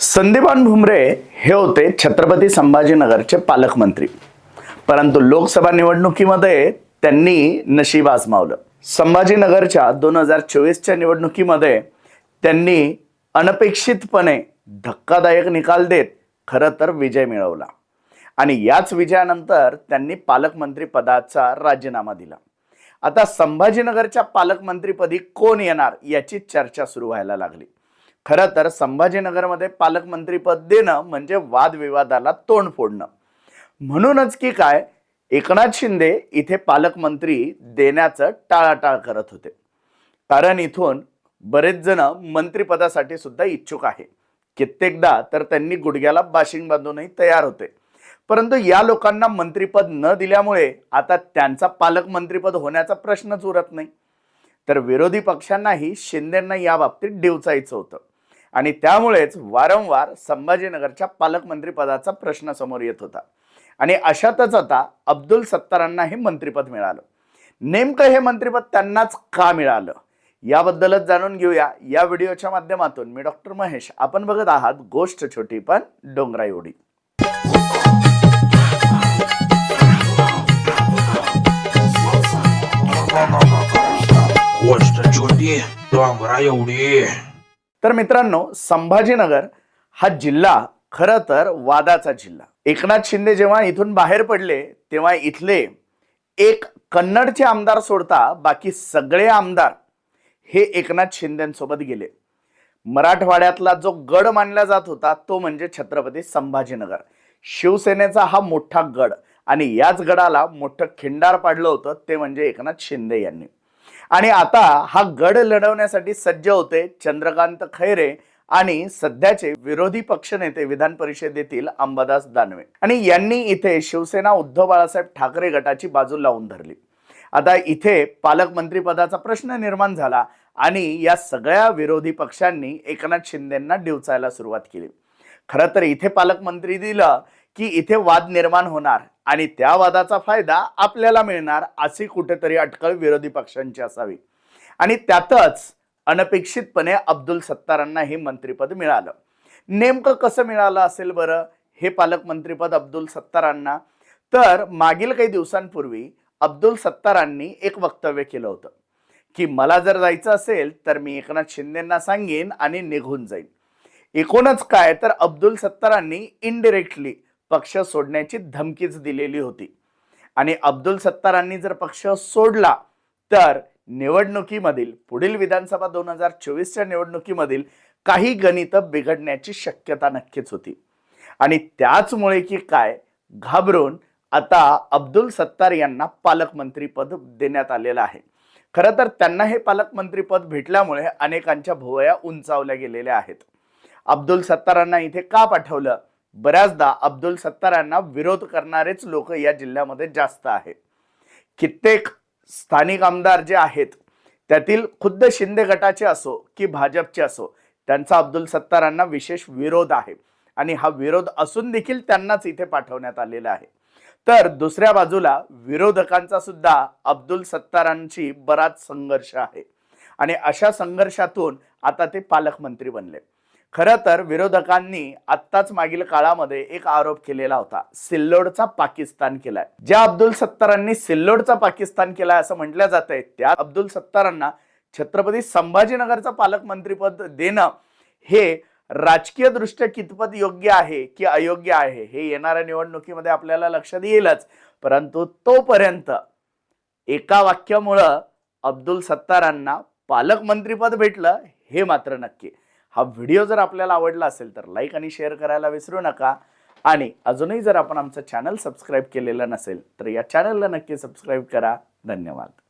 संदीपान भुमरे हे होते छत्रपती संभाजीनगरचे पालकमंत्री. परंतु लोकसभा निवडणुकीमध्ये त्यांनी नशीब आजमावलं. संभाजीनगरच्या दोन हजार चोवीसच्या निवडणुकीमध्ये त्यांनी अनपेक्षितपणे धक्कादायक निकाल देत खरं तर विजय मिळवला. आणि याच विजयानंतर त्यांनी पालकमंत्री पदाचा राजीनामा दिला. आता संभाजीनगरच्या पालकमंत्रीपदी कोण येणार याची चर्चा सुरू व्हायला लागली. खरं तर संभाजीनगरमध्ये पालकमंत्रीपद देणं म्हणजे वादविवादाला तोंड फोडणं. म्हणूनच की काय एकनाथ शिंदे इथे पालकमंत्री देण्याचं टाळाटाळ करत होते. कारण इथून बरेच जण मंत्रिपदासाठी सुद्धा इच्छुक आहे. कित्येकदा तर त्यांनी गुडघ्याला बाशिंग बांधूनही तयार होते. परंतु या लोकांना मंत्रिपद न दिल्यामुळे आता त्यांचा पालकमंत्रीपद होण्याचा प्रश्नच उरत नाही. तर विरोधी पक्षांनाही शिंदेंना या बाबतीत डिवचायचं होतं. आणि त्यामुळेच वारंवार संभाजीनगरच्या पालकमंत्रीपदाचा प्रश्न समोर येत होता. आणि अशातच आता अब्दुल सत्तारांना हे मंत्रिपद मिळालं. नेमकं हे मंत्रिपद त्यांनाच का मिळालं? याबद्दलच जाणून घेऊया. या व्हिडिओच्या माध्यमातून मी डॉक्टर महेश. आपण बघत आहात गोष्ट छोटी पण डोंगरा एवढी. गोष्ट छोटी डोंगरा एवढी. तर मित्रांनो संभाजीनगर हा जिल्हा खरं तर वादाचा जिल्हा. एकनाथ शिंदे जेव्हा इथून बाहेर पडले तेव्हा इथले एक कन्नडचे आमदार सोडता बाकी सगळे आमदार हे एकनाथ शिंदेसोबत गेले. मराठवाड्यातला जो गड मानला जात होता तो म्हणजे छत्रपती संभाजीनगर. शिवसेनेचा हा मोठा गड आणि याच गडाला मोठं खिंडार पाडलं होतं ते म्हणजे एकनाथ शिंदे यांनी. आणि आता हा गड लढवण्यासाठी सज्ज होते चंद्रकांत खैरे आणि सध्याचे विरोधी पक्षनेते विधान परिषदेतील अंबादास दानवे. आणि यांनी इथे शिवसेना उद्धव बाळासाहेब ठाकरे गटाची बाजू लावून धरली. आता इथे पालकमंत्री पदाचा प्रश्न निर्माण झाला आणि या सगळ्या विरोधी पक्षांनी एकनाथ शिंदेंना डिवचायला सुरुवात केली. खरं तर इथे पालकमंत्री दिलं की इथे वाद निर्माण होणार आणि त्या वादाचा फायदा आपल्याला मिळणार अशी कुठेतरी अटकळ विरोधी पक्षांची असावी. आणि त्यातच अनपेक्षितपणे अब्दुल सत्तारांना हे मंत्रिपद मिळालं. नेमकं कसं मिळालं असेल बरं? हे पालकमंत्रीपद अब्दुल सत्तारांना. तर मागील काही दिवसांपूर्वी अब्दुल सत्तारांनी एक वक्तव्य केलं होतं. की मला जर जायचं असेल तर मी एकनाथ शिंदेंना सांगेन आणि निघून जाईन. एकूणच काय? तर अब्दुल सत्तारांनी इनडिरेक्टली पक्ष सोडण्याची धमकीच दिलेली होती. आणि अब्दुल सत्तारांनी जर पक्ष सोडला तर निवडणुकीमधील पुढील विधानसभा दोन हजार चोवीसच्या निवडणुकीमधील काही गणित बिघडण्याची शक्यता नक्कीच होती. आणि त्याचमुळे की काय घाबरून आता अब्दुल सत्तार यांना पालकमंत्रीपद देण्यात आलेलं आहे. खरं तर त्यांना हे पालकमंत्रीपद भेटल्यामुळे अनेकांच्या भुवया उंचावल्या गेलेल्या आहेत. अब्दुल सत्तारांना इथे का पाठवलं? बऱ्याचदा अब्दुल सत्तारांना विरोध करणारेच लोक या जिल्ह्यामध्ये जास्त आहेत. कित्येक स्थानिक आमदार जे आहेत त्यातील खुद्द शिंदे गटाचे असो की भाजपचे असो त्यांचा अब्दुल सत्तारांना विशेष विरोध आहे. आणि हा विरोध असून देखील त्यांनाच इथे पाठवण्यात आलेला आहे. तर दुसऱ्या बाजूला विरोधकांचा सुद्धा अब्दुल सत्तारांची बराच संघर्ष आहे. आणि अशा संघर्षातून आता ते पालकमंत्री बनले. खरं तर विरोधकांनी आत्ताच मागील काळामध्ये एक आरोप केलेला होता. सिल्लोडचा पाकिस्तान केलाय. ज्या अब्दुल सत्तारांनी सिल्लोडचा पाकिस्तान केलाय असं म्हटलं जात आहे त्या अब्दुल सत्तारांना छत्रपती संभाजीनगरचं पालकमंत्रीपद देणं हे राजकीय दृष्ट्या कितपत योग्य आहे की अयोग्य आहे हे येणाऱ्या निवडणुकीमध्ये आपल्याला लक्षात येईलच. परंतु तोपर्यंत एका वाक्यामुळं अब्दुल सत्तारांना पालकमंत्रीपद भेटलं हे मात्र नक्की. हा व्हिडिओ जर आपल्याला आवडला असेल तर लाईक आणि शेअर करायला विसरू नका. आणि अजूनही जर आपण आमचं चॅनल सबस्क्राईब केलेलं नसेल तर या चॅनलला नक्की सबस्क्राईब करा. धन्यवाद.